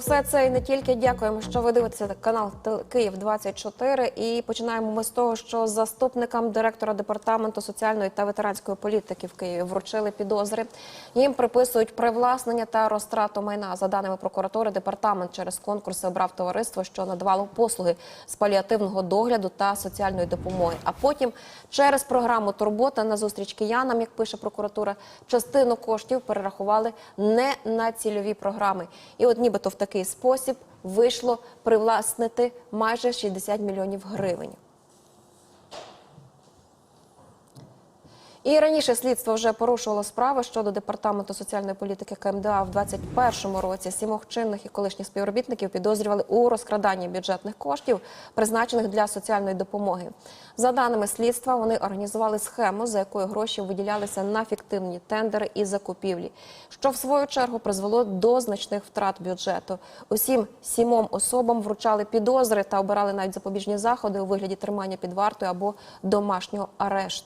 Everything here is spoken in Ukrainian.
Все це і не тільки дякуємо, що ви дивитеся канал Київ 24 І починаємо ми з того, що заступникам директора департаменту соціальної та ветеранської політики в Києві вручили підозри. Їм приписують привласнення та розтрату майна. За даними прокуратури, департамент через конкурси обрав товариство, що надавало послуги з паліативного догляду та соціальної допомоги. А потім через програму Турбота на зустріч киянам, як пише прокуратура, частину коштів перерахували не на цільові програми. І от нібито в такий спосіб вийшло привласнити майже 60 мільйонів гривень. І раніше слідство вже порушувало справи щодо департаменту соціальної політики КМДА в 2021 році. Сімох чинних і колишніх співробітників підозрювали у розкраданні бюджетних коштів, призначених для соціальної допомоги. За даними слідства, вони організували схему, за якою гроші виділялися на фіктивні тендери і закупівлі, що в свою чергу призвело до значних втрат бюджету. Усім сімом особам вручали підозри та обирали навіть запобіжні заходи у вигляді тримання під вартою або домашнього арешту.